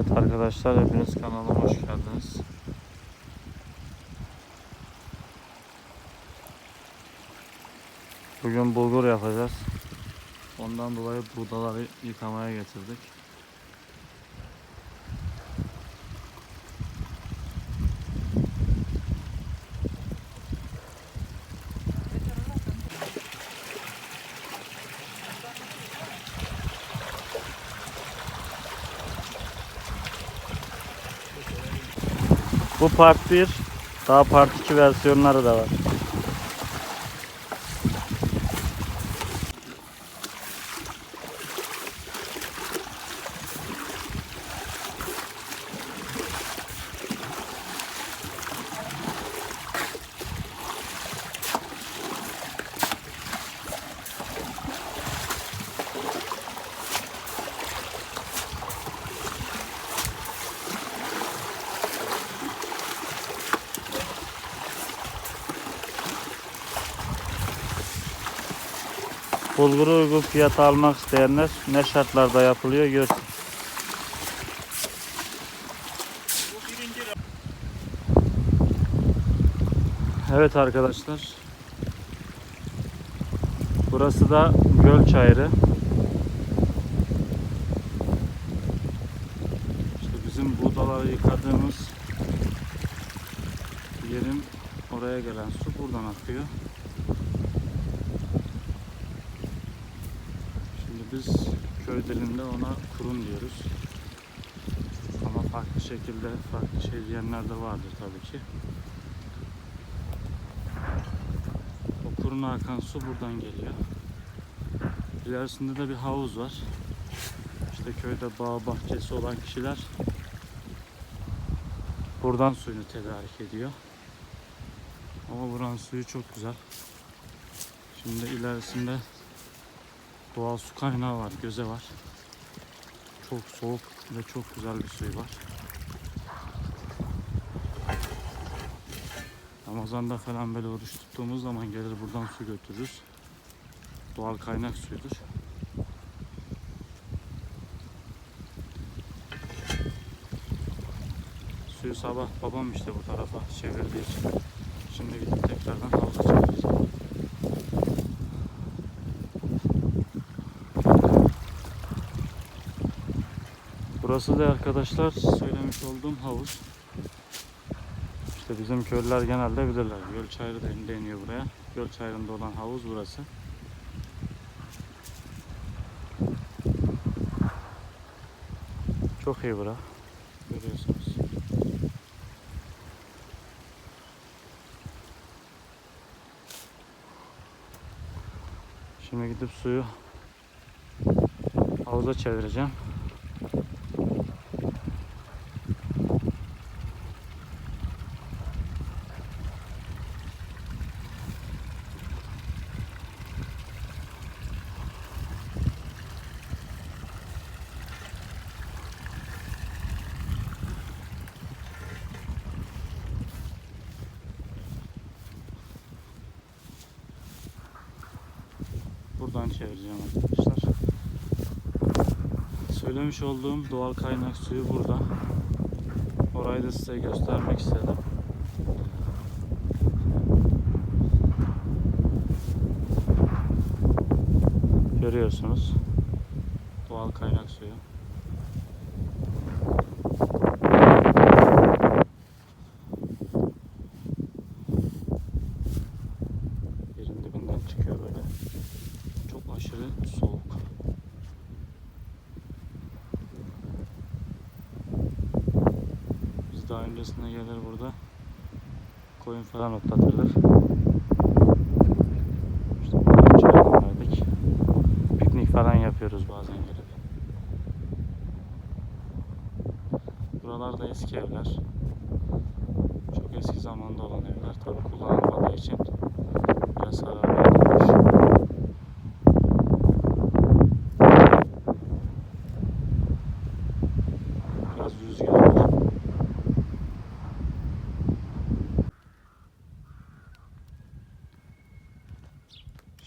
Evet arkadaşlar hepiniz kanalıma hoş geldiniz. Bugün bulgur yapacağız. Ondan dolayı buğdaları yıkamaya getirdik. Bu part 1. Daha part 2 versiyonları da var. Bulguru uygun fiyata almak isteyenler ne şartlarda yapılıyor görsün. Evet arkadaşlar. Burası da göl çayırı. İşte bizim buğdaları yıkadığımız yerin oraya gelen su buradan akıyor. Şimdi biz köy dilinde ona kurun diyoruz. Ama farklı şekilde farklı şey diyenler de vardır tabii ki. O kuruna akan su buradan geliyor. İlerisinde de bir havuz var. İşte köyde bağ bahçesi olan kişiler buradan suyunu tedarik ediyor. Ama buranın suyu çok güzel. Şimdi ilerisinde doğal su kaynağı var, göze var. Çok soğuk ve çok güzel bir suyu var. Ramazan'da falan böyle oruç tuttuğumuz zaman gelir buradan su götürürüz. Doğal kaynak suyudur. Suyu sabah babam işte bu tarafa çevirdiği için. Şimdi gidip tekrardan havuza çevireceğim. Burası da arkadaşlar söylemiş olduğum havuz. İşte bizim köylüler genelde bilirler. Göl çayırı deniyor buraya. Göl çayırında olan havuz burası. Çok iyi bura. Görüyorsunuz. Şimdi gidip suyu havuza çevireceğim. Buradan çevireceğim arkadaşlar. Söylemiş olduğum doğal kaynak suyu burada. Orayı da size göstermek istedim. Görüyorsunuz. Doğal kaynak suyu. Yerin dibinden çıkıyor böyle. Çok aşırı soğuk. Öncesinde gelir burada koyun falan otlatırdık. İşte buradan çay verdik. Piknik falan yapıyoruz bazen gelip. Buralarda eski evler. Çok eski zamanda olan evler tabi kullanılmadığı için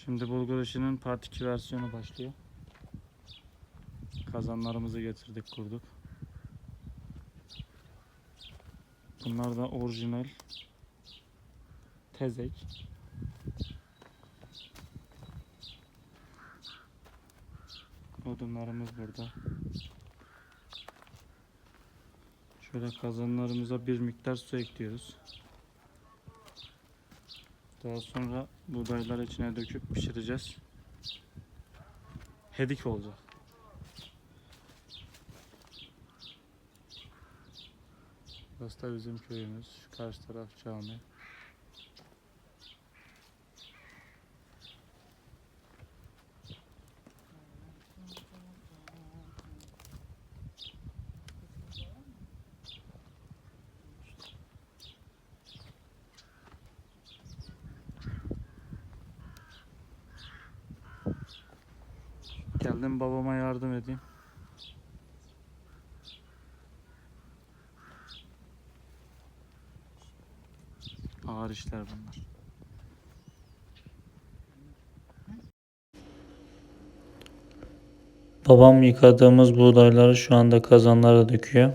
Şimdi bulgur işinin part 2 versiyonu başlıyor. Kazanlarımızı getirdik kurduk. Bunlar da orijinal tezek. Odunlarımız burada. Şöyle kazanlarımıza bir miktar su ekliyoruz. Daha sonra buğdaylar içine döküp pişireceğiz. Hedik olacak. Burası bizim köyümüz. Şu karşı taraf cami. Geldim babama yardım edeyim. Ağır işler bunlar. Babam yıkadığımız buğdayları şu anda kazanlara döküyor.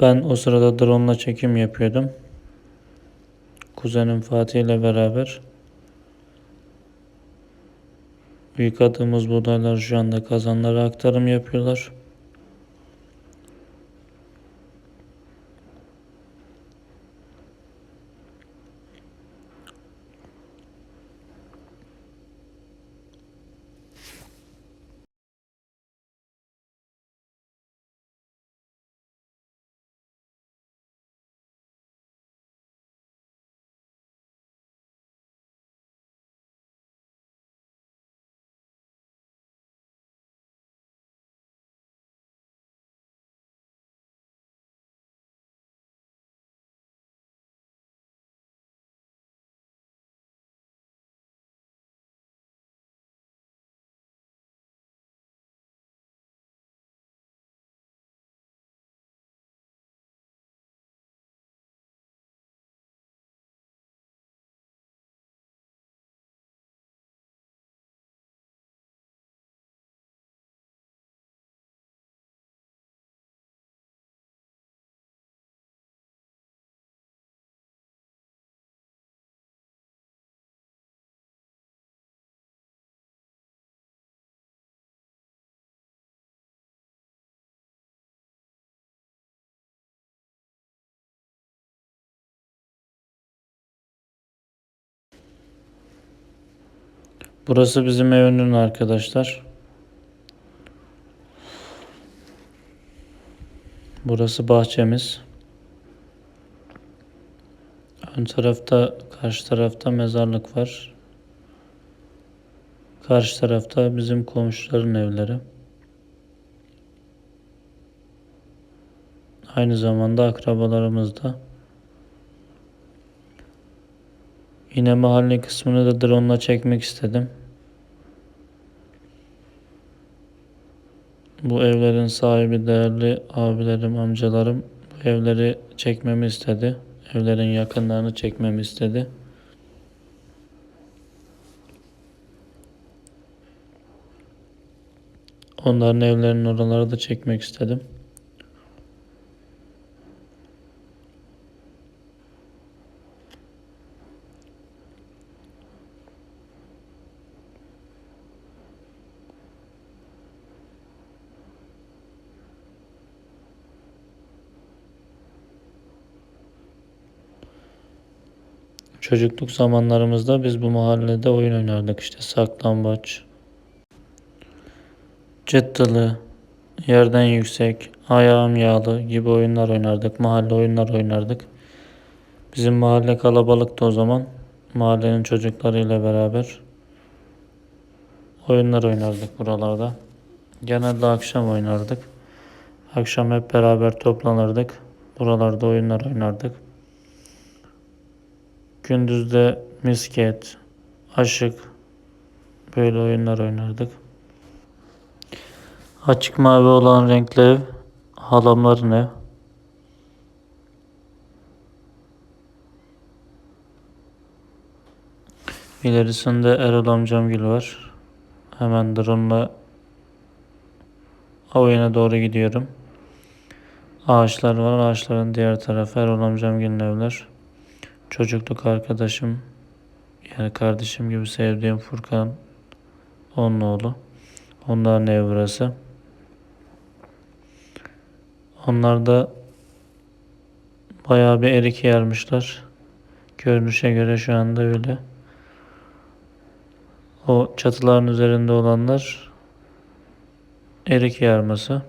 Ben o sırada drone'la çekim yapıyordum. Kuzenim Fatih ile beraber. Yıkadığımız buğdayları şu anda kazanlara aktarım yapıyorlar. Burası bizim evinin arkadaşlar. Burası bahçemiz. Ön tarafta, karşı tarafta mezarlık var. Karşı tarafta bizim komşuların evleri. Aynı zamanda akrabalarımız da. Yine mahalle kısmını da drone'la çekmek istedim. Bu evlerin sahibi değerli abilerim, amcalarım bu evleri çekmemi istedi. Evlerin yakınlarını çekmemi istedi. Onların evlerinin oraları da çekmek istedim. Çocukluk zamanlarımızda biz bu mahallede oyun oynardık işte saklambaç, cıttılı, yerden yüksek, ayağım yağlı gibi oyunlar oynardık. Mahalle oyunlar oynardık. Bizim mahalle kalabalıktı o zaman. Mahallenin çocuklarıyla beraber oyunlar oynardık buralarda. Genelde akşam oynardık. Akşam hep beraber toplanırdık. Buralarda oyunlar oynardık. Gündüzde misket, aşık böyle oyunlar oynardık. Açık mavi olan renkli ev halamların ev. İlerisinde Erol amcamgil var. Hemen drone'la oyuna doğru gidiyorum. Ağaçlar var. Ağaçların diğer tarafı Erol amcamgilin evler. Çocukluk arkadaşım yani kardeşim gibi sevdiğim Furkan onun oğlu. Onların ev burası. Onlar da bayağı bir erik yermişler. Görünüşe göre şu anda öyle. O çatıların üzerinde olanlar erik yarması.